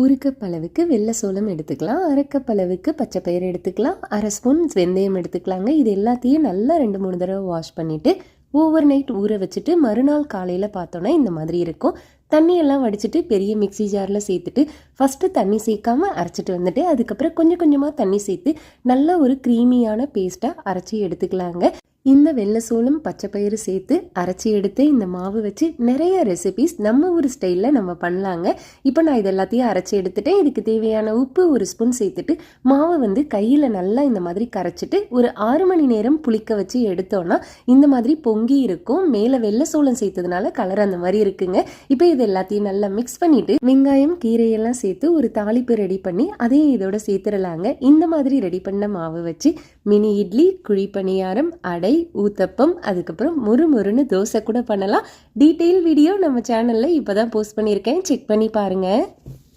ஒரு கப் அளவுக்கு வெள்ளை சோளம் எடுத்துக்கலாம் அரை கப் அளவுக்கு பச்சை பயிறு எடுத்துக்கலாம் அரை ஸ்பூன் வெந்தயம் எடுத்துக்கலாங்க. இது எல்லாத்தையும் நல்லா ரெண்டு மூணு தடவை வாஷ் பண்ணிவிட்டு ஓவர் நைட் ஊற வச்சுட்டு மறுநாள் காலையில் பார்த்தோன்னா இந்த மாதிரி இருக்கும். தண்ணியெல்லாம் வடிச்சிட்டு பெரிய மிக்ஸி ஜாரில் சேர்த்துட்டு ஃபஸ்ட்டு தண்ணி சேர்க்காம அரைச்சிட்டு வந்துட்டு அதுக்கப்புறம் கொஞ்சம் கொஞ்சமாக தண்ணி சேர்த்து நல்ல ஒரு க்ரீமியான பேஸ்ட்டாக அரைச்சி எடுத்துக்கலாங்க. இந்த வெள்ளை சோளம் பச்சை பயிறு சேர்த்து அரைச்சி எடுத்து இந்த மாவு வச்சு நிறைய ரெசிபிஸ் நம்ம ஊர் ஸ்டைலில் நம்ம பண்ணலாங்க. இப்போ நான் இது எல்லாத்தையும் அரைச்சி எடுத்துட்டேன். இதுக்கு தேவையான உப்பு ஒரு ஸ்பூன் சேர்த்துட்டு மாவை வந்து கையில் நல்லா இந்த மாதிரி கரைச்சிட்டு ஒரு ஆறு மணி நேரம் புளிக்க வச்சு எடுத்தோன்னா இந்த மாதிரி பொங்கி இருக்கும். மேலே வெள்ளை சோளம் சேர்த்ததுனால கலர் அந்த மாதிரி இருக்குங்க. இப்போ இது எல்லாத்தையும் நல்லா மிக்ஸ் பண்ணிட்டு வெங்காயம் கீரையெல்லாம் சேர்த்து ஒரு தாளிப்பு ரெடி பண்ணி அதையும் இதோட சேர்த்துடலாங்க இந்த மாதிரி ரெடி பண்ண மாவு வச்சு மினி இட்லி குழி பணியாரம் அடை ஊத்தப்பம் அதுக்கப்புறம் முறுமுறுன்னு தோசை கூட பண்ணலாம். டீட்டெயில் வீடியோ நம்ம சேனலில் இப்போ தான் போஸ்ட் பண்ணியிருக்கேன். செக் பண்ணி பாருங்கள்